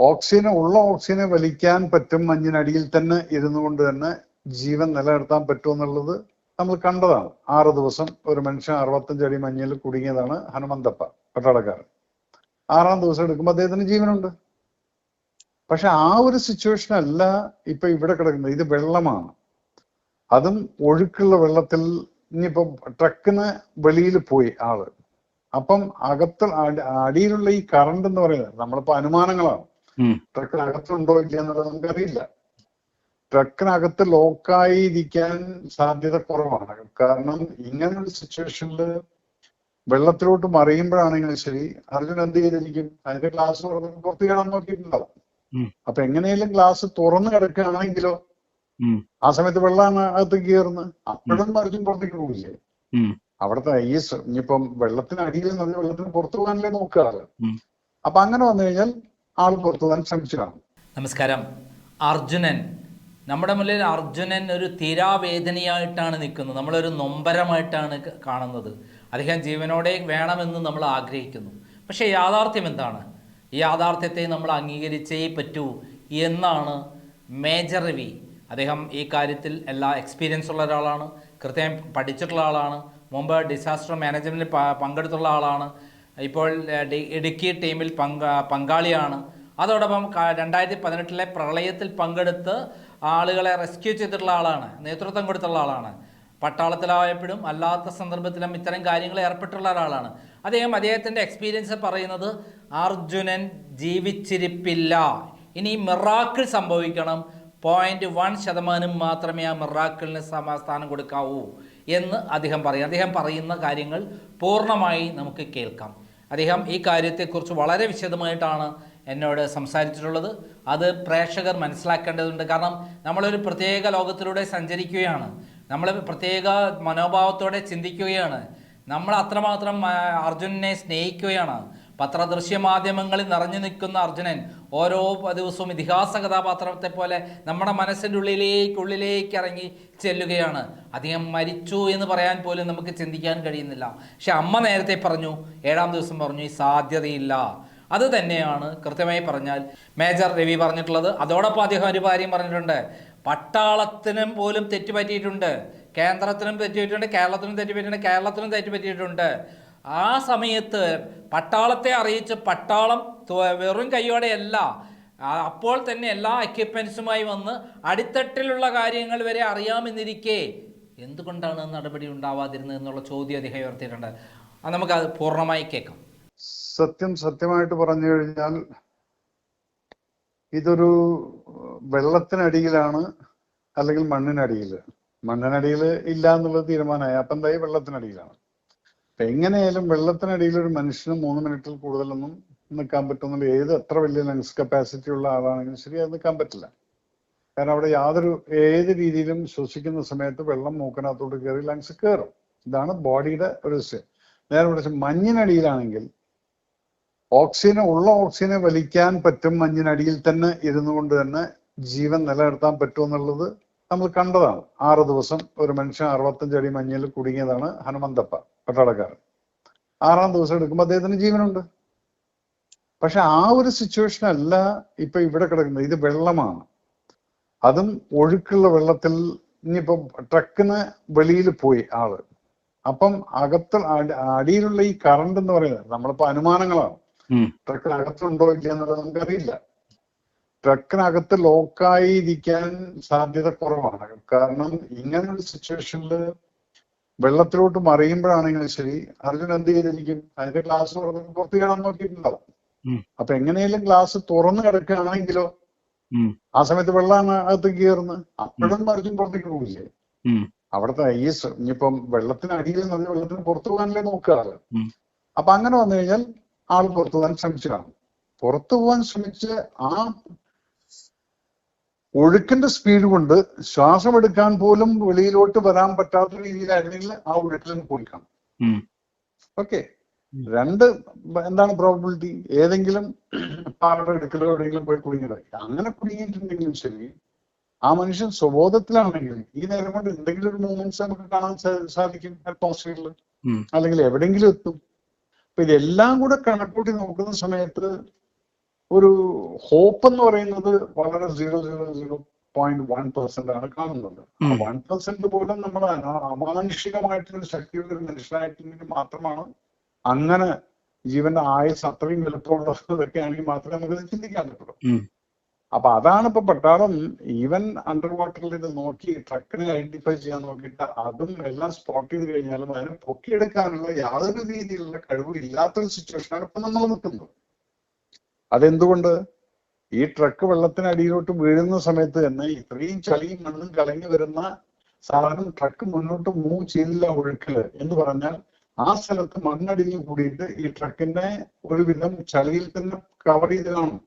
ഓക്സിജനെ ഉള്ള ഓക്സിജനെ വലിക്കാൻ പറ്റും മഞ്ഞിനടിയിൽ തന്നെ ഇരുന്നു കൊണ്ട് തന്നെ ജീവൻ നിലനിർത്താൻ പറ്റുമെന്നുള്ളത് നമ്മൾ കണ്ടതാണ്. ആറ് ദിവസം ഒരു മനുഷ്യൻ അറുപത്തഞ്ച് അടി മഞ്ഞിൽ കുടുങ്ങിയതാണ് ഹനുമന്തപ്പ പട്ടാളക്കാരൻ. ആറാം ദിവസം എടുക്കുമ്പോൾ അദ്ദേഹത്തിന് ജീവനുണ്ട്. പക്ഷെ ആ ഒരു സിറ്റുവേഷൻ അല്ല ഇപ്പൊ ഇവിടെ കിടക്കുന്നത്. ഇത് വെള്ളമാണ്. അതും ഒഴുക്കുള്ള വെള്ളത്തിൽ ഇനിയിപ്പോ ട്രക്കിന് വെളിയിൽ പോയി ആൾ. അപ്പം അകത്ത് അടിയിലുള്ള ഈ കറണ്ട് എന്ന് പറയുന്നത് നമ്മളിപ്പോ അനുമാനങ്ങളാണ്. ട്രക്കിനകത്തുണ്ടോ ഇല്ല എന്നുള്ളത് നമുക്കറിയില്ല. ട്രക്കിനകത്ത് ലോക്കായി ഇരിക്കാൻ സാധ്യത കുറവാണ്. കാരണം ഇങ്ങനെ ഒരു സിറ്റുവേഷനിൽ വെള്ളത്തിലോട്ട് മറിയുമ്പോഴാണെങ്കിലും ശരി. അർജുൻ എന്ത് ചെയ്തിരിക്കും? അതിന്റെ ഗ്ലാസ് തുറന്ന് പുറത്ത് കാണാൻ നോക്കിയിട്ടുണ്ടാവും. അപ്പൊ എങ്ങനെയെങ്കിലും ഗ്ലാസ് തുറന്നു കിടക്കുകയാണെങ്കിലോ ആ സമയത്ത് വെള്ളമാണ് അകത്ത് കയറുന്നത്. അപ്പോഴും അർജുൻ പുറത്തേക്ക് പോകില്ലേ. അവിടുത്തെ ഈ എസ് ഇനിയിപ്പം വെള്ളത്തിന് അടിയിൽ നിന്ന് വെള്ളത്തിന് പുറത്തു പോകാനല്ലേ നോക്കാറ്. അപ്പൊ അങ്ങനെ വന്നു കഴിഞ്ഞാൽ ആൾ പുറത്തു പോകാൻ ശ്രമിച്ചു നമസ്കാരം. അർജുനൻ. നമ്മുടെ മുന്നിൽ അർജുനൻ ഒരു തീരാവേദനയായിട്ടാണ് നിൽക്കുന്നത്. നമ്മളൊരു നൊമ്പരമായിട്ടാണ് കാണുന്നത്. അദ്ദേഹം ജീവനോടെ വേണമെന്ന് നമ്മൾ ആഗ്രഹിക്കുന്നു. പക്ഷേ യാഥാർത്ഥ്യം എന്താണ്? ഈ യാഥാർത്ഥ്യത്തെ നമ്മൾ അംഗീകരിച്ചേ പറ്റൂ എന്നാണ് മേജർ രവി. അദ്ദേഹം ഈ കാര്യത്തിൽ എല്ലാ എക്സ്പീരിയൻസ് ഉള്ള ഒരാളാണ്. കൃത്യം പഠിച്ചിട്ടുള്ള ആളാണ്. മുമ്പ് ഡിസാസ്റ്റർ മാനേജ്മെന്റിൽ പങ്കെടുത്തുള്ള ആളാണ്. ഇപ്പോൾ ഇടുക്കി ടീമിൽ പങ്കാളിയാണ്. അതോടൊപ്പം രണ്ടായിരത്തി പതിനെട്ടിലെ പ്രളയത്തിൽ പങ്കെടുത്ത് ആളുകളെ റെസ്ക്യൂ ചെയ്തിട്ടുള്ള ആളാണ് നേതൃത്വം കൊടുത്തുള്ള ആളാണ്. പട്ടാളത്തിലായപ്പോഴും അല്ലാത്ത സന്ദർഭത്തിലും ഇത്തരം കാര്യങ്ങൾ ഏർപ്പെട്ടുള്ള ഒരാളാണ്. അദ്ദേഹം അദ്ദേഹത്തിന്റെ എക്സ്പീരിയൻസ് പറയുന്നത് അർജുനൻ ജീവിച്ചിരിപ്പില്ല. ഇനി മിറാക്കിൾ സംഭവിക്കണം. പോയിന്റ് വൺ ശതമാനം മാത്രമേ ആ മിറാക്കിളിന് സമാസ്ഥാനം കൊടുക്കാവൂ എന്ന് അദ്ദേഹം പറയും. അദ്ദേഹം പറയുന്ന കാര്യങ്ങൾ പൂർണമായി നമുക്ക് കേൾക്കാം. അദ്ദേഹം ഈ കാര്യത്തെക്കുറിച്ച് വളരെ വിശദമായിട്ടാണ് എന്നോട് സംസാരിച്ചിട്ടുള്ളത്. അത് പ്രേക്ഷകർ മനസ്സിലാക്കേണ്ടതുണ്ട്. കാരണം നമ്മളൊരു പ്രത്യേക ലോകത്തിലൂടെ സഞ്ചരിക്കുകയാണ്. നമ്മൾ പ്രത്യേക മനോഭാവത്തോടെ ചിന്തിക്കുകയാണ്. നമ്മൾ അത്രമാത്രം അർജുനനെ സ്നേഹിക്കുകയാണ്. പത്രദൃശ്യ മാധ്യമങ്ങളിൽ നിറഞ്ഞു നിൽക്കുന്ന അർജുനൻ ഓരോ ദിവസവും ഇതിഹാസ കഥാപാത്രത്തെ പോലെ നമ്മുടെ മനസ്സിന്റെ ഉള്ളിലേക്ക് ഉള്ളിലേക്ക് ഇറങ്ങി ചെല്ലുകയാണ്. അദ്ദേഹം മരിച്ചു എന്ന് പറയാൻ പോലും നമുക്ക് ചിന്തിക്കാൻ കഴിയുന്നില്ല. പക്ഷെ അമ്മ നേരത്തെ പറഞ്ഞു ഏഴാം ദിവസം പറഞ്ഞു ഈ സാധ്യതയില്ല. അത് തന്നെയാണ് കൃത്യമായി പറഞ്ഞാൽ മേജർ രവി പറഞ്ഞിട്ടുള്ളത്. അതോടൊപ്പം അദ്ദേഹം ഒരു കാര്യം പറഞ്ഞിട്ടുണ്ട്. പട്ടാളത്തിനും പോലും തെറ്റുപറ്റിയിട്ടുണ്ട്. കേന്ദ്രത്തിനും തെറ്റുപറ്റിയിട്ടുണ്ട്. കേരളത്തിനും തെറ്റുപറ്റിയിട്ടുണ്ട്. കേരളത്തിനും തെറ്റുപറ്റിയിട്ടുണ്ട്. ആ സമയത്ത് പട്ടാളത്തെ അറിയിച്ച് പട്ടാളം വെറും കൈയോടെയല്ല അപ്പോൾ തന്നെ എല്ലാ എക്യുപ്മെൻസുമായി വന്ന് അടിത്തട്ടിലുള്ള കാര്യങ്ങൾ വരെ അറിയാമെന്നിരിക്കെ എന്തുകൊണ്ടാണ് നടപടി ഉണ്ടാവാതിരുന്നത് എന്നുള്ള ചോദ്യം അദ്ദേഹം ഉയർത്തിയിട്ടുണ്ട്. അത് നമുക്ക് അത് പൂർണമായി കേൾക്കാം. സത്യം സത്യമായിട്ട് പറഞ്ഞു കഴിഞ്ഞാൽ ഇതൊരു വെള്ളത്തിനടിയിലാണ് അല്ലെങ്കിൽ മണ്ണിനടിയിൽ. മണ്ണിനടിയിൽ ഇല്ല എന്നുള്ളത് തീരുമാനമായി. അപ്പം എന്തായി? വെള്ളത്തിനടിയിലാണ്. അപ്പൊ എങ്ങനെയായാലും വെള്ളത്തിനടിയിൽ ഒരു മനുഷ്യന് മൂന്ന് മിനിറ്റിൽ കൂടുതലൊന്നും നിൽക്കാൻ പറ്റുന്നില്ല. ഏത് എത്ര വലിയ ലങ്സ് കപ്പാസിറ്റി ഉള്ള ആളാണെങ്കിലും ശരി അത് നിൽക്കാൻ പറ്റില്ല. കാരണം അവിടെ യാതൊരു ഏത് രീതിയിലും ശ്വസിക്കുന്ന സമയത്ത് വെള്ളം മൂക്കനകത്തോട്ട് കയറി ലങ്സ് കയറും. ഇതാണ് ബോഡിയുടെ ഒരു വിഷയം നേരെ മറിച്ച് മഞ്ഞിനടിയിലാണെങ്കിൽ ഓക്സിജനെ ഉള്ള ഓക്സിജനെ വലിക്കാൻ പറ്റും മഞ്ഞിനടിയിൽ തന്നെ ഇരുന്നു കൊണ്ട് തന്നെ ജീവൻ നിലനിർത്താൻ പറ്റുമെന്നുള്ളത് നമ്മൾ കണ്ടതാണ്. ആറ് ദിവസം ഒരു മനുഷ്യൻ അറുപത്തഞ്ച് അടി മഞ്ഞിൽ കുടുങ്ങിയതാണ് ഹനുമന്തപ്പ പട്ടാളക്കാരൻ. ആറാം ദിവസം എടുക്കുമ്പോൾ അദ്ദേഹത്തിന് ജീവനുണ്ട്. പക്ഷെ ആ ഒരു സിറ്റുവേഷൻ അല്ല ഇപ്പൊ ഇവിടെ കിടക്കുന്നത്. ഇത് വെള്ളമാണ്. അതും ഒഴുക്കുള്ള വെള്ളത്തിൽ ഇനിയിപ്പം ട്രക്കിന് വെളിയിൽ പോയി ആൾ. അപ്പം അകത്ത് അടിയിലുള്ള ഈ കറണ്ട് എന്ന് പറയുന്നത് നമ്മളിപ്പോ അനുമാനങ്ങളാണ്. ട്രക്കിനകത്തുണ്ടോ ഇല്ല എന്നുള്ളത് നമുക്കറിയില്ല. ട്രക്കിനകത്ത് ലോക്കായി ഇരിക്കാൻ സാധ്യത കുറവാണ്. കാരണം ഇങ്ങനെ ഒരു സിറ്റുവേഷനിൽ വെള്ളത്തിലോട്ട് മറിയുമ്പോഴാണെങ്കിലും ശരി. അർജുൻ എന്ത് ചെയ്തിരിക്കും? അതിന്റെ ഗ്ലാസ് പുറത്ത് കാണാൻ നോക്കിയിട്ടുണ്ടാവും. അപ്പൊ എങ്ങനെയെങ്കിലും ഗ്ലാസ് തുറന്നു കിടക്കുകയാണെങ്കിലോ ആ സമയത്ത് വെള്ളമാണ് അകത്ത് കയറുന്നത്. അപ്പോഴും അർജുൻ പുറത്തേക്ക് പോകില്ലേ. അവിടുത്തെ ഈ ഇനിയിപ്പം വെള്ളത്തിന് അടിയിൽ നിന്ന് വെള്ളത്തിന് പുറത്തു പോകാനല്ലേ നോക്കാറ്. അപ്പൊ അങ്ങനെ വന്നു കഴിഞ്ഞാൽ ആൾ പുറത്തു പോകാൻ ശ്രമിച്ചതാണ് പുറത്തു പോകാൻ ശ്രമിച്ച് ആ ഒഴുക്കിന്റെ സ്പീഡ് കൊണ്ട് ശ്വാസം എടുക്കാൻ പോലും വെളിയിലോട്ട് വരാൻ പറ്റാത്ത രീതിയിലായിരുന്നെങ്കിൽ ആ ഒഴുക്കിൽ നിന്ന് പോയി കാണും. ഓക്കെ രണ്ട് എന്താണ് പ്രോബിലിറ്റി ഏതെങ്കിലും പാറയുടെ എടുക്കലോ എവിടെയെങ്കിലും പോയി കുടുങ്ങിയതായി അങ്ങനെ കുടുങ്ങിയിട്ടുണ്ടെങ്കിലും ശരി ആ മനുഷ്യൻ സ്വബോധത്തിലാണെങ്കിൽ ഈ നേരം കൊണ്ട് എന്തെങ്കിലും ഒരു മൂമെന്റ്സ് നമുക്ക് കാണാൻ സാധിക്കും. അറ്റ്മോസ്ഫിയറിൽ അല്ലെങ്കിൽ എവിടെയെങ്കിലും എത്തും. അപ്പൊ ഇതെല്ലാം കൂടെ കണക്കൂട്ടി നോക്കുന്ന സമയത്ത് ഒരു ഹോപ്പ് എന്ന് പറയുന്നത് വളരെ zero zero zero point one percent ആണ് കാണുന്നത്. വൺ പെർസെന്റ് പോലും നമ്മൾ അമാനുഷികമായിട്ടുള്ള ശക്തിയുള്ള ഒരു മനുഷ്യനായിട്ടുണ്ടെങ്കിൽ മാത്രമാണ് അങ്ങനെ ജീവന്റെ ആയുസ് അത്രയും വലുപ്പമുള്ളതൊക്കെ ആണെങ്കിൽ മാത്രമേ നമുക്ക് ചിന്തിക്കാൻ പറ്റുള്ളൂ. അപ്പൊ അതാണ് ഇപ്പൊ പട്ടാളം ഈവൻ അണ്ടർ വാട്ടറിൽ ഇത് നോക്കി ട്രക്കിനെ ഐഡന്റിഫൈ ചെയ്യാൻ നോക്കിയിട്ട് അതും എല്ലാം സ്പോട്ട് ചെയ്ത് കഴിഞ്ഞാലും അതിനെ പൊക്കിയെടുക്കാനുള്ള യാതൊരു രീതിയിലുള്ള കഴിവും ഇല്ലാത്തൊരു സിറ്റുവേഷനാണ് ഇപ്പൊ നമ്മൾ നിൽക്കുന്നത്. അതെന്തുകൊണ്ട്? ഈ ട്രക്ക് വെള്ളത്തിനടിയിലോട്ട് വീഴുന്ന സമയത്ത് തന്നെ ഇത്രയും ചളിയും മണ്ണും കളഞ്ഞു വരുന്ന സാധനം ട്രക്ക് മുന്നോട്ട് മൂവ് ചെയ്തില്ല ഒഴുക്കിൽ എന്ന് പറഞ്ഞാൽ ആ സ്ഥലത്ത് മണ്ണടിഞ്ഞു കൂടിയിട്ട് ഈ ട്രക്കിന്റെ ഒരുവിധം ചളിയിൽ തന്നെ കവർ ചെയ്ത് കാണും.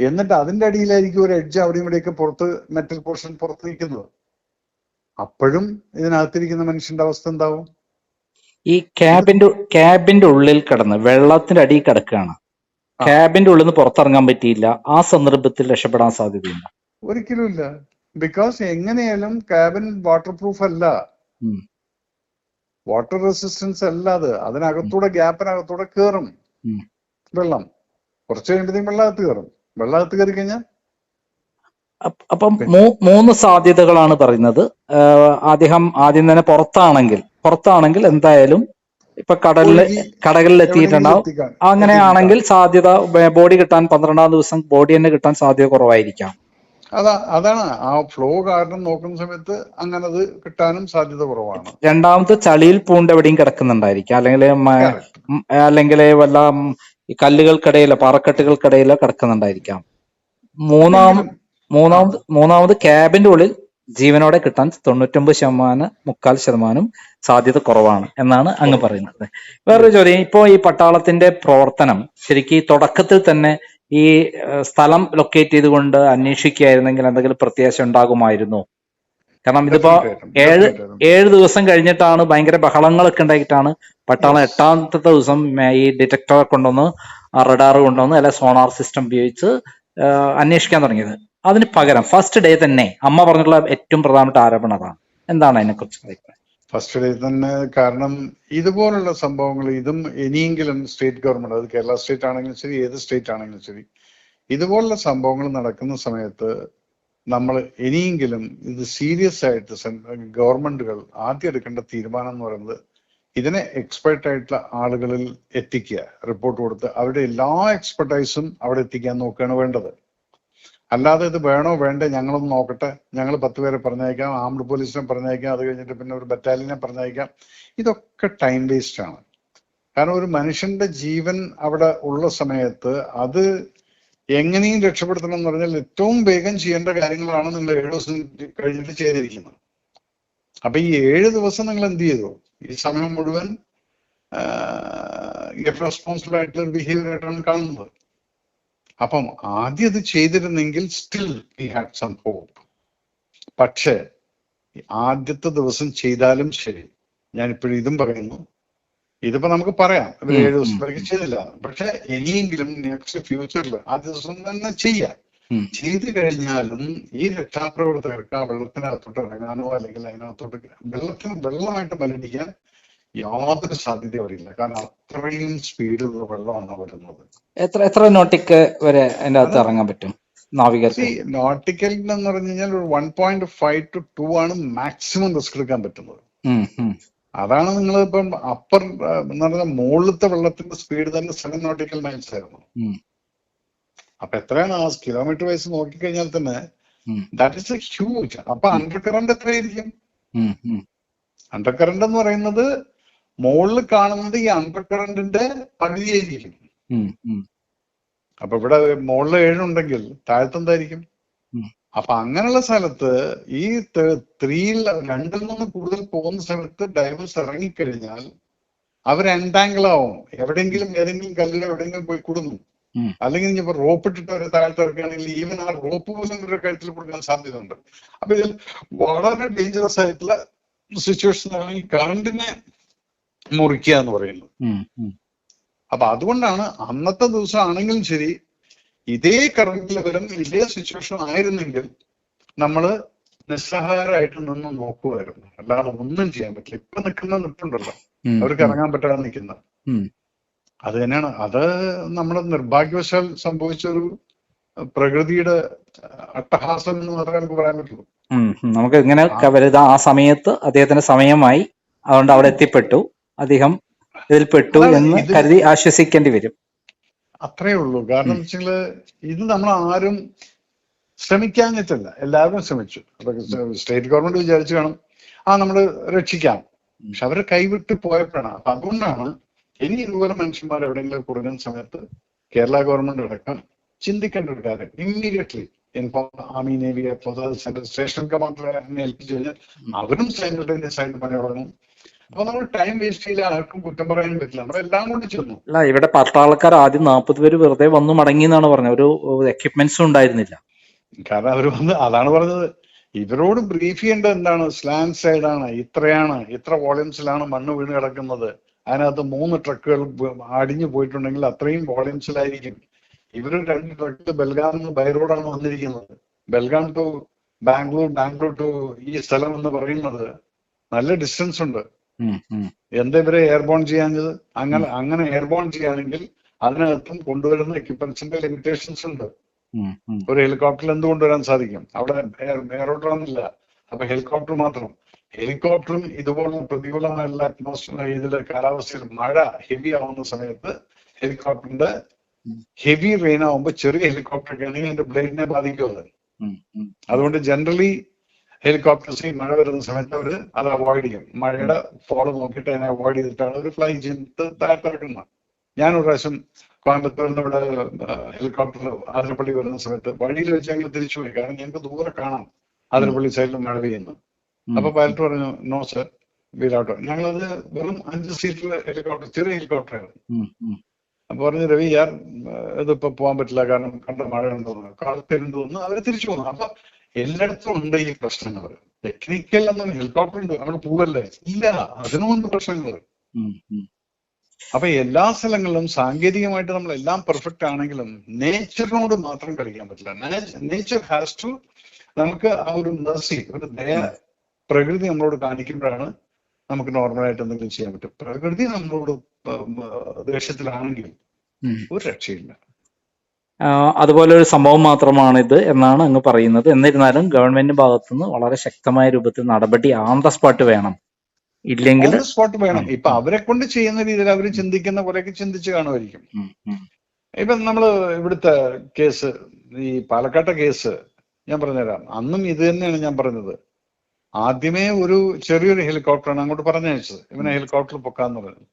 എന്നിട്ട് അതിന്റെ അടിയിലായിരിക്കും ഒരു എഡ്ജ് അവിടെയും ഇവിടെയൊക്കെ പുറത്ത് മെറ്റൽ പോർഷൻ പുറത്ത് നിൽക്കുന്നത്. അപ്പോഴും ഇതിനകത്തിരിക്കുന്ന മനുഷ്യന്റെ അവസ്ഥ എന്താവും? ഈ ക്യാബിന്റെ ക്യാബിന്റെ ഉള്ളിൽ കിടന്ന് വെള്ളത്തിന്റെ അടിയിൽ കിടക്കുകയാണ്. ക്യാബിന്റെ ഉള്ളിൽ നിന്ന് പുറത്തിറങ്ങാൻ പറ്റിയില്ല. ആ സന്ദർഭത്തിൽ രക്ഷപ്പെടാൻ സാധ്യതയുണ്ട് ഒരിക്കലും ഇല്ല. ബിക്കോസ് എങ്ങനെയാലും ക്യാബിൻ വാട്ടർ പ്രൂഫ് അല്ല വാട്ടർ റെസിസ്റ്റൻസ് അല്ല അത്. അതിനകത്തൂടെ ഗ്യാപ്പിനകത്തൂടെ കയറും വെള്ളം. കുറച്ച് കഴിയുമ്പോഴത്തേക്കും വെള്ളമകത്ത് കയറും വെള്ളമകത്ത് കയറി കഴിഞ്ഞാൽ? അപ്പം മൂന്ന് സാധ്യതകളാണ് പറയുന്നത്. അദ്ദേഹം ആദ്യം തന്നെ പുറത്താണെങ്കിൽ പുറത്താണെങ്കിൽ എന്തായാലും ഇപ്പൊ കടലിൽ കടകളിൽ എത്തിയിട്ടുണ്ടാവും അങ്ങനെയാണെങ്കിൽ സാധ്യത ബോഡി കിട്ടാൻ പന്ത്രണ്ടാം ദിവസം ബോഡി തന്നെ കിട്ടാൻ സാധ്യത കുറവായിരിക്കാം. അതാ അതാണ് ആ ഫ്ലോ കാരണം നോക്കുന്ന സമയത്ത് അങ്ങനെ അത് കിട്ടാനും സാധ്യത കുറവാണ്. രണ്ടാമത്തെ ചളിയിൽ പൂണ്ട് എവിടെയും കിടക്കുന്നുണ്ടായിരിക്കാം. അല്ലെങ്കിൽ അല്ലെങ്കിൽ വല്ല ഈ കല്ലുകൾക്കിടയിലോ പാറക്കെട്ടുകൾക്കിടയിലോ കിടക്കുന്നുണ്ടായിരിക്കാം. മൂന്നാം മൂന്നാമത് മൂന്നാമത് ക്യാബിന്റെ ഉള്ളിൽ ജീവനോടെ കിട്ടാൻ തൊണ്ണൂറ്റൊമ്പത് ശതമാനം മുക്കാൽ ശതമാനം സാധ്യത കുറവാണ് എന്നാണ് അങ്ങ് പറയുന്നത്. വേറൊരു ചോദ്യം ഇപ്പോ ഈ പട്ടാളത്തിന്റെ പ്രവർത്തനം ശരിക്കും ഈ തുടക്കത്തിൽ തന്നെ ഈ സ്ഥലം ലൊക്കേറ്റ് ചെയ്തുകൊണ്ട് അന്വേഷിക്കുകയായിരുന്നെങ്കിൽ എന്തെങ്കിലും പ്രത്യാശ ഉണ്ടാകുമായിരുന്നു? കാരണം ഇതിപ്പോ ഏഴ് ഏഴ് ദിവസം കഴിഞ്ഞിട്ടാണ് ഭയങ്കര ബഹളങ്ങളൊക്കെ ഉണ്ടായിട്ടാണ് പട്ടാളം. എട്ടാമത്തെ ദിവസം ഈ ഡിറ്റക്ടർ കൊണ്ടുവന്ന് റഡാർ കൊണ്ടുവന്ന് അല്ലെ സോണാർ സിസ്റ്റം ഉപയോഗിച്ച് അന്വേഷിക്കാൻ തുടങ്ങിയത്. അതിന് പകരം ഫസ്റ്റ് ഡേ തന്നെ അമ്മ പറഞ്ഞിട്ടുള്ള ഏറ്റവും പ്രധാനപ്പെട്ട ആരോപണം അതാണ്. എന്താണ് അതിനെക്കുറിച്ച് അഭിപ്രായം? ഫസ്റ്റ് ഡേ തന്നെ കാരണം ഇതുപോലുള്ള സംഭവങ്ങൾ ഇതും ഇനിയെങ്കിലും സ്റ്റേറ്റ് ഗവൺമെന്റ് അത് കേരള സ്റ്റേറ്റ് ആണെങ്കിലും ശരി ഏത് സ്റ്റേറ്റ് ആണെങ്കിലും ശരി ഇതുപോലുള്ള സംഭവങ്ങൾ നടക്കുന്ന സമയത്ത് നമ്മൾ ഇനിയെങ്കിലും ഇത് സീരിയസ് ആയിട്ട് ഗവൺമെന്റുകൾ ആദ്യം എടുക്കേണ്ട തീരുമാനം എന്ന് പറയുന്നത് ഇതിനെ എക്സ്പെർട്ട് ആയിട്ടുള്ള ആളുകളിൽ എത്തിക്കുക റിപ്പോർട്ട് കൊടുത്ത് അവരുടെ എല്ലാ എക്സ്പെർട്ടൈസും അവിടെ എത്തിക്കാൻ നോക്കുകയാണ് വേണ്ടത്. അല്ലാതെ ഇത് വേണോ വേണ്ടേ ഞങ്ങളൊന്ന് നോക്കട്ടെ. ഞങ്ങൾ പത്ത് പേരെ പറഞ്ഞയക്കാം ആംഡ് പോലീസിനെ പറഞ്ഞയക്കാം അത് കഴിഞ്ഞിട്ട് പിന്നെ ഒരു ബറ്റാലിയനെ പറഞ്ഞയക്കാം. ഇതൊക്കെ ടൈം വേസ്റ്റ് ആണ്. കാരണം ഒരു മനുഷ്യന്റെ ജീവൻ അവിടെ ഉള്ള സമയത്ത് അത് എങ്ങനെയും രക്ഷപ്പെടുത്തണം എന്ന് പറഞ്ഞാൽ ഏറ്റവും വേഗം ചെയ്യേണ്ട കാര്യങ്ങളാണ് നിങ്ങൾ ഏഴ് ദിവസം കഴിഞ്ഞിട്ട് ചെയ്തിരിക്കുന്നത്. അപ്പൊ ഈ ഏഴ് ദിവസം നിങ്ങൾ എന്ത് ചെയ്തു? ഈ സമയം മുഴുവൻ എഫ് റെസ്പോൺസിബിൾ ആയിട്ടുള്ള ഒരു ബിഹേവിയർ ആയിട്ടാണ് കാണുന്നത്. അപ്പം ആദ്യം അത് ചെയ്തിരുന്നെങ്കിൽ still we had some hope പക്ഷേ ആദ്യത്തെ ദിവസം ചെയ്താലും ശരി. ഞാൻ ഇപ്പോഴും ഇതും പറയുന്നു. ഇതിപ്പോ നമുക്ക് പറയാം. ഇവർ ഏഴ് ദിവസം ദിവസത്തേക്ക് ചെയ്തില്ല. പക്ഷെ ഇനിയെങ്കിലും നെക്സ്റ്റ് ഫ്യൂച്ചറിൽ ആ ദിവസം തന്നെ ചെയ്യാം. ചെയ്തു കഴിഞ്ഞാലും ഈ രക്ഷാപ്രവർത്തകർക്ക് ആ വെള്ളത്തിനകത്തോട്ട് ഇറങ്ങാനോ അല്ലെങ്കിൽ അതിനകത്തോട്ട് വെള്ളത്തിന് വെള്ളമായിട്ട് മലിനിക്കാൻ യാതൊരു സാധ്യത അവരില്ല. കാരണം അത്രയും സ്പീഡിലുള്ള വെള്ളമാണ് വരുന്നത് എത്ര എത്ര നോട്ടിക്ക് വരെ അതിന്റെ അകത്ത് ഇറങ്ങാൻ പറ്റും? നോട്ടിക്കൽ എന്ന് പറഞ്ഞു കഴിഞ്ഞാൽ ഒരു one point five two two ആണ് മാക്സിമം റിസ്ക് എടുക്കാൻ പറ്റുന്നത്. അതാണ് നിങ്ങൾ ഇപ്പം അപ്പർ എന്ന് പറഞ്ഞാൽ മുകളിലത്തെ വെള്ളത്തിന്റെ സ്പീഡ് തന്നെ സെവൻ നോട്ടിക്കൽ മൈൽസ് ആയിരുന്നു. അപ്പൊ എത്രയാണ് ആ കിലോമീറ്റർ വൈസ് നോക്കിക്കഴിഞ്ഞാൽ തന്നെ. ദാറ്റ് ഇസ് എ ഹ്യൂജ് അപ്പൊ അണ്ടർ കറണ്ട് എത്രയായിരിക്കും. അണ്ടർ കറണ്ട് എന്ന് പറയുന്നത് മുകളിൽ കാണുന്നത് ഈ അണ്ടർ കറണ്ടിന്റെ പകുതിയായിരിക്കും. അപ്പൊ ഇവിടെ മുകളിൽ ഏഴുണ്ടെങ്കിൽ താഴത്തെന്തായിരിക്കും എന്തായിരിക്കും അപ്പൊ അങ്ങനെയുള്ള സ്ഥലത്ത് ഈ ത്രീയിൽ രണ്ടിൽ നിന്ന് കൂടുതൽ പോകുന്ന സ്ഥലത്ത് ഡൈവേഴ്സ് ഇറങ്ങിക്കഴിഞ്ഞാൽ അവർ എൻടാങ്കിൾ ആവും എവിടെയെങ്കിലും ഏതെങ്കിലും കല്ലിൽ എവിടെയെങ്കിലും പോയി ഉം. അല്ലെങ്കിൽ ഇനിയിപ്പോ റോപ്പ് ഇട്ടിട്ട് അവരെ താഴ്ത്തി ഇറക്കുകയാണെങ്കിൽ ഈവൻ ആ റോപ്പ് പോലും ഇവരുടെ കഴുത്തിൽ കൊടുക്കാൻ സാധ്യതയുണ്ട്. അപ്പൊ ഇതിൽ വളരെ ഡേഞ്ചറസ് ആയിട്ടുള്ള സിറ്റുവേഷൻ ആണ് ഈ കറണ്ടിനെ മുറിക്കുക എന്ന് പറയുന്നത്. അപ്പൊ അതുകൊണ്ടാണ് അന്നത്തെ ദിവസം ആണെങ്കിലും ശരി ഇതേ കറണ്ട് ലെവലും ഇതേ സിറ്റുവേഷൻ ആയിരുന്നെങ്കിൽ നമ്മൾ നിസ്സഹായരായിട്ട് നിന്ന് നോക്കുമായിരുന്നു അല്ലാതെ ഒന്നും ചെയ്യാൻ പറ്റില്ല. ഇപ്പൊ നിൽക്കുന്ന നിൽപ്പുണ്ടല്ലോ അവർക്ക് ഇറങ്ങാൻ പറ്റാതെ നിൽക്കുന്ന. അത് തന്നെയാണ്. അത് നമ്മുടെ നിർഭാഗ്യവശാൽ സംഭവിച്ച ഒരു പ്രകൃതിയുടെ അട്ടഹാസം എന്ന് മാത്രമേ നമുക്ക് പറയാൻ പറ്റുള്ളൂ. നമുക്ക് ഇങ്ങനെ ക- വലുതാ ആ സമയത്ത് അദ്ദേഹത്തിന് സമയമായി അതുകൊണ്ട് അവിടെ എത്തിപ്പെട്ടു. അദ്ദേഹം ഇതിൽ പെട്ടു എന്ന് കരുതി ആശ്വസിക്കേണ്ടി വരും. അത്രേ ഉള്ളൂ. കാരണം വെച്ചാൽ ഇത് നമ്മൾ ആരും ശ്രമിക്കാഞ്ഞിട്ടല്ല. എല്ലാവരും ശ്രമിച്ചു. അപ്പൊ സ്റ്റേറ്റ് ഗവൺമെന്റ് വിചാരിച്ചു കാണും ആ നമ്മൾ രക്ഷിക്കാം. പക്ഷെ അവരെ കൈവിട്ട് പോയപ്പോഴാണ്. അപ്പൊ അതുകൊണ്ടാണ് ഇനി ഇതുപോലെ മനുഷ്യന്മാർ എവിടെയെങ്കിലും കുറഞ്ഞ സമയത്ത് കേരള ഗവൺമെന്റ് അടക്കം ചിന്തിക്കേണ്ട ഒരു കാര്യം immediately inform army navy station കമാൻഡറെ ഏൽപ്പിച്ചു കഴിഞ്ഞാൽ അവരും സൈനിക സൈഡ് പണി തുടങ്ങും. അപ്പൊ നമ്മൾ ടൈം വേസ്റ്റ് ചെയ്യില്ല ആർക്കും കുറ്റം പറയാനും പറ്റില്ല. നമ്മൾ എല്ലാം കൊണ്ട് ചെന്നു. അല്ല ഇവിടെ പട്ടാളക്കാർ ആദ്യം നാൽപ്പത് പേര് വെറുതെ വന്നു മടങ്ങി എന്നാണ് പറഞ്ഞത്. ഒരു എക്യുപ്മെന്റ്സും ഉണ്ടായിരുന്നില്ല. കാരണം അവർ വന്ന് അതാണ് പറഞ്ഞത്. ഇവരോട് ബ്രീഫ് ചെയ്യേണ്ടത് എന്താണ്? സ്ലാൻ സൈഡാണ് ഇത്രയാണ് ഇത്ര വോളിയംസിലാണ് മണ്ണ് വീണ് കിടക്കുന്നത്. അതിനകത്ത് മൂന്ന് ട്രക്കുകൾ അടിഞ്ഞു പോയിട്ടുണ്ടെങ്കിൽ അത്രയും വോളിയംസിലായിരിക്കും ഇവർ രണ്ട് ട്രക്ക് ബൽഗാം നിന്ന് ബൈറോഡാണ് വന്നിരിക്കുന്നത്. ബൽഗാം ടു ബാംഗ്ലൂർ ബാംഗ്ലൂർ ടു ഈ സ്ഥലം എന്ന് പറയുന്നത് നല്ല ഡിസ്റ്റൻസ് ഉണ്ട്. എന്താ ഇവരെ എയർബോൺ ചെയ്യാഞ്ഞത്? അങ്ങനെ അങ്ങനെ എയർബോൺ ചെയ്യാണെങ്കിൽ അതിനകത്തും കൊണ്ടുവരുന്ന എക്യുപ്മെന്റ്സിന്റെ ലിമിറ്റേഷൻസ് ഉണ്ട്. ഒരു ഹെലികോപ്റ്ററിൽ എന്ത് കൊണ്ടുവരാൻ സാധിക്കും? അവിടെ എയറോഡ്രോമില്ല അപ്പൊ ഹെലികോപ്റ്റർ മാത്രം. ഹെലികോപ്റ്ററും ഇതുപോലുള്ള പ്രതികൂലമായുള്ള അറ്റ്മോസ്ഫിയർ ഇതിൽ കാലാവസ്ഥയിൽ മഴ ഹെവി ആവുന്ന സമയത്ത് ഹെലികോപ്റ്ററിന്റെ ഹെവി റെയിൻ ആവുമ്പോൾ ചെറിയ ഹെലികോപ്റ്റർ ഒക്കെ ആണെങ്കിൽ അതിന്റെ ബ്ലേഡിനെ ബാധിക്കും അത്. അതുകൊണ്ട് ജനറലി ഹെലികോപ്റ്റേഴ്സ് ഈ മഴ വരുന്ന സമയത്ത് അവർ അത് അവോയ്ഡ് ചെയ്യും. മഴയുടെ ഫോൾ നോക്കിയിട്ട് അതിനെ അവോയ്ഡ് ചെയ്തിട്ടാണ് അവർ ഫ്ലൈ ചെയ്ത് താഴ്ത്തിറക്കുന്നത് ഞാൻ ഒരു പ്രാവശ്യം കോയമ്പത്തൂരിൽ ഇവിടെ ഹെലികോപ്റ്റർ ആതിരപ്പള്ളി വരുന്ന സമയത്ത് വഴിയിൽ വെച്ച് ഞങ്ങൾ തിരിച്ചു പോയി കാരണം ഞങ്ങൾക്ക് ദൂരെ കാണാം. ആതിരപ്പള്ളി സൈഡിൽ മഴ പെയ്യുന്നു. അപ്പൊ പൈലറ്റ് പറഞ്ഞു നോ സർ വീലാട്ടോ ഞങ്ങളത് വെറും അഞ്ച് സീറ്റിൽ ഹെലികോപ്റ്റർ ചെറിയ ഹെലികോപ്റ്ററായിരുന്നു. അപ്പൊ പറഞ്ഞു രവി യാർ ഇതിപ്പോ പോകാൻ പറ്റില്ല കാരണം കണ്ട മഴ ഉണ്ടോന്ന് കാലത്തേരുണ്ട് വന്ന് അവർ തിരിച്ചു പോന്നു അപ്പൊ എല്ലായിടത്തും ഉണ്ട് ഈ പ്രശ്നങ്ങൾ ടെക്നിക്കൽ ഒന്നും ഹെലികോപ്റ്റർ ഉണ്ട് അവിടെ പോവല്ലേ? ഇല്ല അതിനുമുണ്ട് പ്രശ്നങ്ങൾ. അപ്പൊ എല്ലാ സ്ഥലങ്ങളിലും സാങ്കേതികമായിട്ട് നമ്മൾ എല്ലാം പെർഫെക്റ്റ് ആണെങ്കിലും നേച്ചറിനോട് മാത്രം കളിക്കാൻ പറ്റില്ല. നേച്ചർ ഹാസ് ടു നമുക്ക് ആ ഒരു മെർസി ഒരു ദയ പ്രകൃതി നമ്മളോട് കാണിക്കുമ്പോഴാണ് നമുക്ക് നോർമലായിട്ട് എന്തെങ്കിലും ചെയ്യാൻ പറ്റും. പ്രകൃതി നമ്മളോട് ദേഷ്യത്തിലാണെങ്കിൽ ഒരു രക്ഷയില്ല. അതുപോലെ ഒരു സംഭവം മാത്രമാണിത് എന്നാണ് അങ്ങ് പറയുന്നത്. എന്നിരുന്നാലും ഗവൺമെന്റ് ഭാഗത്തുനിന്ന് വളരെ ശക്തമായ രൂപത്തിൽ നടപടി ആൺ ദ സ്പോട്ട് വേണം. ഇല്ലെങ്കിൽ സ്പോട്ട് വേണം. ഇപ്പൊ അവരെ കൊണ്ട് ചെയ്യുന്ന രീതിയിൽ അവർ ചിന്തിക്കുന്ന പോലെയൊക്കെ ചിന്തിച്ച് കാണുമായിരിക്കും. ഇപ്പൊ നമ്മൾ ഇവിടുത്തെ കേസ് ഈ പാലക്കാട്ടെ കേസ് ഞാൻ പറഞ്ഞുതരാം. അന്നും ഇത് തന്നെയാണ് ഞാൻ പറഞ്ഞത്. ആദ്യമേ ഒരു ചെറിയൊരു ഹെലികോപ്റ്ററാണ് അങ്ങോട്ട് പറഞ്ഞയച്ചത്. ഇവനെ ഹെലികോപ്റ്റർ പൊക്കാന്ന് പറഞ്ഞു.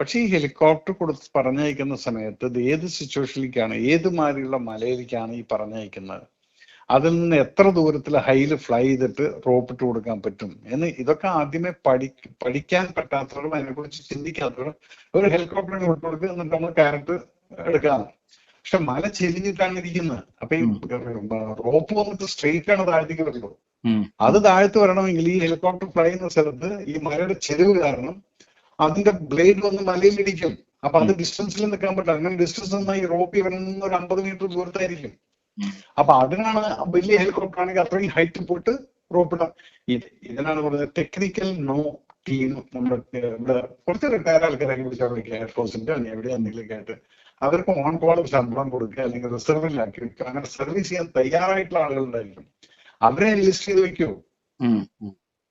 പക്ഷെ ഈ ഹെലികോപ്റ്റർ കൊടുത്ത് പറഞ്ഞയക്കുന്ന സമയത്ത് ഇത് ഏത് സിറ്റുവേഷനിലേക്കാണ് ഏത് മാതിരിയുള്ള മലയിലേക്കാണ് ഈ പറഞ്ഞയക്കുന്നത്? അതിൽ നിന്ന് എത്ര ദൂരത്തിൽ ഹൈയിൽ ഫ്ലൈ ചെയ്തിട്ട് റോപ്പ് ഇട്ട് കൊടുക്കാൻ പറ്റും എന്ന് ഇതൊക്കെ ആദ്യമേ പഠി പഠിക്കാൻ പറ്റാത്തവരും അതിനെക്കുറിച്ച് ചിന്തിക്കാത്തവരും ഒരു ഹെലികോപ്റ്ററിനെ കൊടുത്തു കൊടുക്കുക എന്നിട്ട് നമ്മൾ ക്യാരക്ടർ എടുക്കാം പക്ഷെ മല ചെരിഞ്ഞിട്ടാണ് ഇരിക്കുന്നത്. അപ്പൊ ഈ റോപ്പ് വന്നിട്ട് സ്ട്രെയിറ്റ് ആണ് താഴത്തേക്ക് വരുള്ളൂ അത് താഴത്ത് വരണമെങ്കിൽ ഈ ഹെലികോപ്റ്റർ ഫ്ലൈ ചെയ്യുന്ന സ്ഥലത്ത് ഈ മലയുടെ ചെരുവ് കാരണം അതിന്റെ ബ്ലേഡ് വന്ന് മലയിലിടിക്കും അപ്പൊ അത് ഡിസ്റ്റൻസിൽ നിൽക്കാൻ പറ്റില്ല. അങ്ങനെ ഡിസ്റ്റൻസ് നിന്നാൽ ഈ റോപ്പ് വരുന്ന ഒരു അമ്പത് മീറ്റർ ദൂരത്തായിരിക്കും. അപ്പൊ അതിനാണ് വലിയ ഹെലികോപ്റ്റർ ആണെങ്കിൽ അത്രയും ഹൈറ്റ് പോയിട്ട് റോപ്പ് ഇടാം ഇത് ഇതിനാണ് പറഞ്ഞത് ടെക്നിക്കൽ നോ ടീം നമ്മുടെ ഇവിടെ കുറച്ച് റിട്ടയർ ആൾക്കാരെ വിളിച്ചാൽ വിളിക്കുക അല്ലെങ്കിൽ എവിടെ എന്തെങ്കിലും ആയിട്ട്. അവർക്ക് ഓൺ കോൾ ശമ്പളം കൊടുക്കുക അല്ലെങ്കിൽ റിസർവിലാക്കി വെക്കുക. അങ്ങനെ സർവീസ് ചെയ്യാൻ തയ്യാറായിട്ടുള്ള ആളുകളുണ്ടായിരിക്കും. അവരെ ലിസ്റ്റ് ചെയ്ത് ഉം,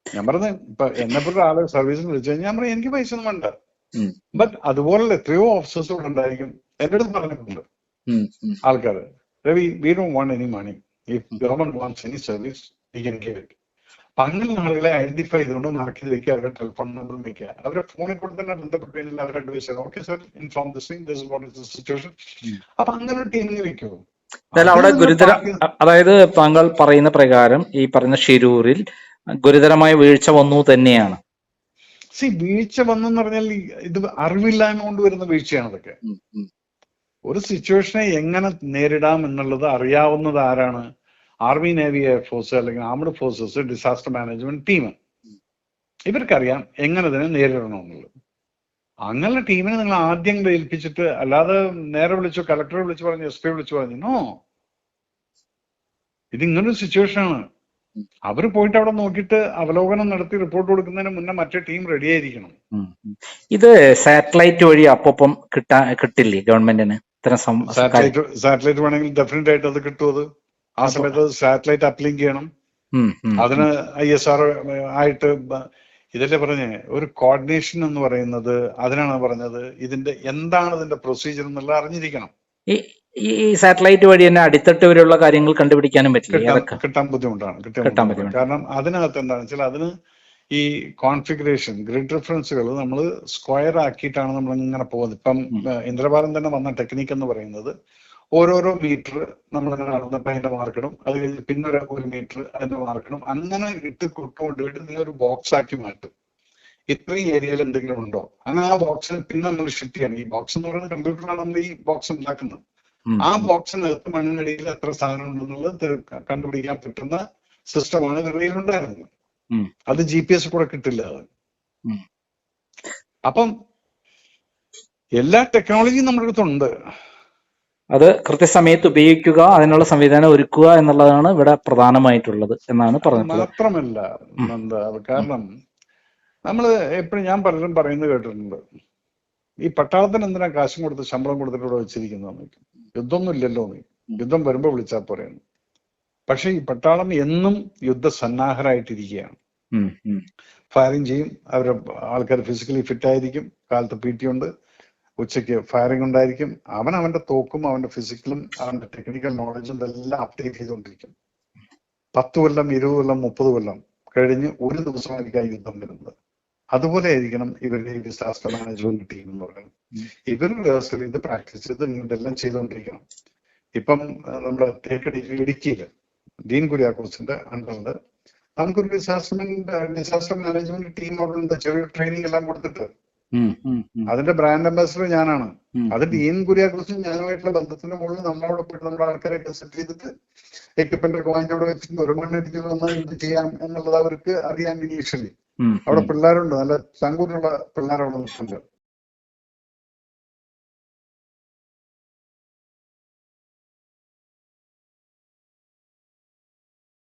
ഞാൻ പറഞ്ഞ ഇപ്പൊ എന്നെ പോലെ ആളെ സർവീസിന് വിളിച്ചു കഴിഞ്ഞാൽ ഞാൻ പറഞ്ഞു എനിക്ക് പൈസ ഒന്നും വേണ്ട. ബട്ട് അതുപോലുള്ള എത്രയോ ഓഫീസേഴ്സ് ഇവിടെ ഉണ്ടായിരിക്കും. എന്റെ അടുത്ത് പറഞ്ഞിട്ടുണ്ട്. ആൾക്കാർ. Ravi we don't want any money if government wants any service we can give it അങ്ങനെയുള്ള ആളുകളെ ഐഡന്റിഫൈ ചെയ്തുകൊണ്ട് മാർക്ക് ചെയ്ത് വെക്കുക അവരുടെ ടെലിഫോൺ നമ്പർ വെക്കുക. അവരെ ഫോണിൽ കൂടെ തന്നെ ബന്ധപ്പെട്ട് കഴിഞ്ഞാൽ അവരെ advise okay sir inform this this what is situation. അപ്പൊ അങ്ങനെ ഒരു ടീമിനെ വെക്കുമോ എന്തായാലും അവിടെ ഗുരുതര അതായത് താങ്കൾ പറയുന്ന പ്രകാരം ഈ പറഞ്ഞ ഷിരൂരിൽ ഗുരുതരമായ വീഴ്ച വന്നു തന്നെയാണ്. സി വീഴ്ച വന്നെന്ന് പറഞ്ഞാൽ ഇത് അറിവില്ലായ്മ കൊണ്ട് വരുന്ന വീഴ്ചയാണ് ഉം, ഒരു സിറ്റുവേഷനെ എങ്ങനെ നേരിടാം എന്നുള്ളത് അറിയാവുന്നത് ആരാണ്? ആർമി നേവി എയർഫോഴ്സ് അല്ലെങ്കിൽ armed forces disaster management team. ഇവർക്കറിയാം എങ്ങനെ ഇതിനെ നേരിടണം എന്നുള്ളത്. അങ്ങനെ ടീമിനെ നിങ്ങൾ ആദ്യം ഏൽപ്പിച്ചിട്ട് അല്ലാതെ നേരെ വിളിച്ചു കലക്ടറെ വിളിച്ചു പറഞ്ഞു എസ് പി വിളിച്ചു പറഞ്ഞു നോ. ഇത് ഇങ്ങനൊരു സിറ്റുവേഷൻ ആണ്. അവർ പോയിട്ട് അവിടെ നോക്കിയിട്ട് അവലോകനം നടത്തി റിപ്പോർട്ട് കൊടുക്കുന്നതിന് മുന്നേ മറ്റേ ടീം റെഡി ആയിരിക്കണം. ഇത് സാറ്റലൈറ്റ് വഴി അപ്പം കിട്ടാ കിട്ടില്ലേ ഗവൺമെന്റിന്? ഇത്തരം സാറ്റലൈറ്റ് സാറ്റലൈറ്റ് വേണമെങ്കിൽ ഡെഫിനറ്റ് ആയിട്ട് അത് കിട്ടും അത്. ആ സമയത്ത് സാറ്റലൈറ്റ് അപ്ലിങ്ക് ചെയ്യണം. അതിന് ഐ എസ് ആർ ആയിട്ട് ഇതല്ലേ പറഞ്ഞേ ഒരു കോർഡിനേഷൻ എന്ന് പറയുന്നത് അതിനാണ് പറഞ്ഞത്. ഇതിന്റെ എന്താണ് ഇതിന്റെ പ്രൊസീജിയർ എന്നുള്ളത് അറിഞ്ഞിരിക്കണം. ഈ സാറ്റലൈറ്റ് വഴി തന്നെ അടിത്തട്ട് വരെയുള്ള കാര്യങ്ങൾ കണ്ടുപിടിക്കാനും പറ്റില്ല. കിട്ടാൻ ബുദ്ധിമുട്ടാണ് കിട്ടാൻ. കാരണം അതിനകത്ത് എന്താണെന്ന് വെച്ചാൽ അതിന് ഈ കോൺഫിഗറേഷൻ ഗ്രിഡ് റെഫറൻസുകൾ നമ്മൾ സ്ക്വയർ ആക്കിയിട്ടാണ് നമ്മൾ ഇങ്ങനെ പോകുന്നത്. ഇപ്പം ഇന്ദ്രഭാരം തന്നെ വന്ന ടെക്നിക്ക് എന്ന് പറയുന്നത് ഓരോരോ മീറ്റർ നമ്മൾ ഇങ്ങനെ നടന്നപ്പോൾ അതിന്റെ മാർക്കിടും അത് കഴിഞ്ഞ് പിന്നെ ഒരു ഒരു മീറ്റർ അതിന്റെ മാർക്കിടും അങ്ങനെ ഇട്ട് കൊണ്ടുപോയിട്ട് നിങ്ങൾ ഒരു ബോക്സ് ആക്കി മാറ്റും. ഇത്രയും ഏരിയയിൽ എന്തെങ്കിലും ഉണ്ടോ? അങ്ങനെ ആ ബോക്സിൽ പിന്നെ നമ്മൾ ഷിഫ്റ്റ് ചെയ്യണം. ഈ ബോക്സ് എന്ന് പറയുന്നത് കമ്പ്യൂട്ടറാണ് നമ്മൾ ഈ ബോക്സ് ഉണ്ടാക്കുന്നത്. ആ ബോക്സിനകത്ത് മണ്ണിനടിയിൽ എത്ര സാധനം ഉണ്ടെന്നുള്ളത് കണ്ടുപിടിക്കാൻ പറ്റുന്ന സിസ്റ്റമാണ് ഉണ്ടായിരുന്നത്. അത് ജി പി എസ് കൂടെ കിട്ടില്ല അത്. അപ്പം എല്ലാ ടെക്നോളജിയും നമ്മുടെ അടുത്തുണ്ട്. അത് കൃത്യസമയത്ത് ഉപയോഗിക്കുക അതിനുള്ള സംവിധാനം ഒരുക്കുക എന്നുള്ളതാണ് ഇവിടെ പ്രധാനമായിട്ടുള്ളത് എന്നാണ് പറഞ്ഞത് പറഞ്ഞിട്ടുള്ളത്. മാത്രമല്ല എന്താ കാരണം നമ്മൾ എപ്പോഴും ഞാൻ പലരും പറയുന്നത് കേട്ടിട്ടുണ്ട്. ഈ പട്ടാളത്തിന് എന്തിനാ കാശും കൊടുത്ത് ശമ്പളം കൊടുത്തിട്ട് ഇവിടെ വെച്ചിരിക്കുന്നതെന്ന് യുദ്ധമൊന്നും ഇല്ലല്ലോ. യുദ്ധം വരുമ്പോ വിളിച്ചാൽ പോരെയാണ് പക്ഷെ ഈ പട്ടാളം എന്നും യുദ്ധ സന്നാഹരായിട്ടിരിക്കുകയാണ് ഫയറിങ് ചെയ്യും. അവരുടെ ആൾക്കാർ ഫിസിക്കലി ഫിറ്റ് ആയിരിക്കും. കാലത്ത് പി ടി ഉണ്ട്. ഉച്ചയ്ക്ക് ഫയറിംഗ് ഉണ്ടായിരിക്കും. അവൻ അവന്റെ തോക്കും അവന്റെ ഫിസിക്കലും അവന്റെ ടെക്നിക്കൽ നോളജും എല്ലാം അപ്ഡേറ്റ് ചെയ്തുകൊണ്ടിരിക്കും. പത്ത് കൊല്ലം ഇരുപത് കൊല്ലം മുപ്പത് കൊല്ലം കഴിഞ്ഞ് ഒരു ദിവസമായിരിക്കും ആ യുദ്ധം വരുന്നത്. അതുപോലെ ആയിരിക്കണം ഇവരുടെ ഈ ഡിസാസ്റ്റർ മാനേജ്മെന്റ് ടീം എന്ന് പറയുന്നത്. ഇവർ റിഹേഴ്സൽ ചെയ്ത് പ്രാക്ടീസ് ചെയ്ത് ഇതെല്ലാം ചെയ്തുകൊണ്ടിരിക്കണം. ഇപ്പം നമ്മുടെ തേക്കടി ഇടുക്കിയിൽ ഡീൻ കുര്യാക്കോസിന്റെ അണ്ടറുണ്ട് നമുക്കൊരു ഡിസാസ്റ്റർ ഡിസാസ്റ്റർ മാനേജ്മെന്റ് ടീം അവിടെ ചെറിയ ട്രെയിനിങ് എല്ലാം കൊടുത്തിട്ട് അതിന്റെ ബ്രാൻഡ് അംബാസിഡർ ഞാനാണ്. അത് ഡീൻ കുര്യാക്കോസും ഞാനുമായിട്ടുള്ള ബന്ധത്തിന്റെ മുകളിൽ നമ്മളോട് പോയിട്ട് നമ്മുടെ ആൾക്കാരായിട്ട് സെറ്റ് ചെയ്തിട്ട് എക്യുപ്മെന്റ് ഒക്കെ വാങ്ങിച്ച് അവിടെ വെച്ചിട്ട് ഒരു മണ്ണിട്ട് വന്നാൽ ഇത് ചെയ്യാം എന്നുള്ളത് അവർക്ക് അറിയാൻ ഇനീഷ്യലി അവിടെ. പിള്ളേരുണ്ട്. നല്ല ചങ്കൂരുള്ള പിള്ളേരവിടെ നിൽക്കുന്നുണ്ട്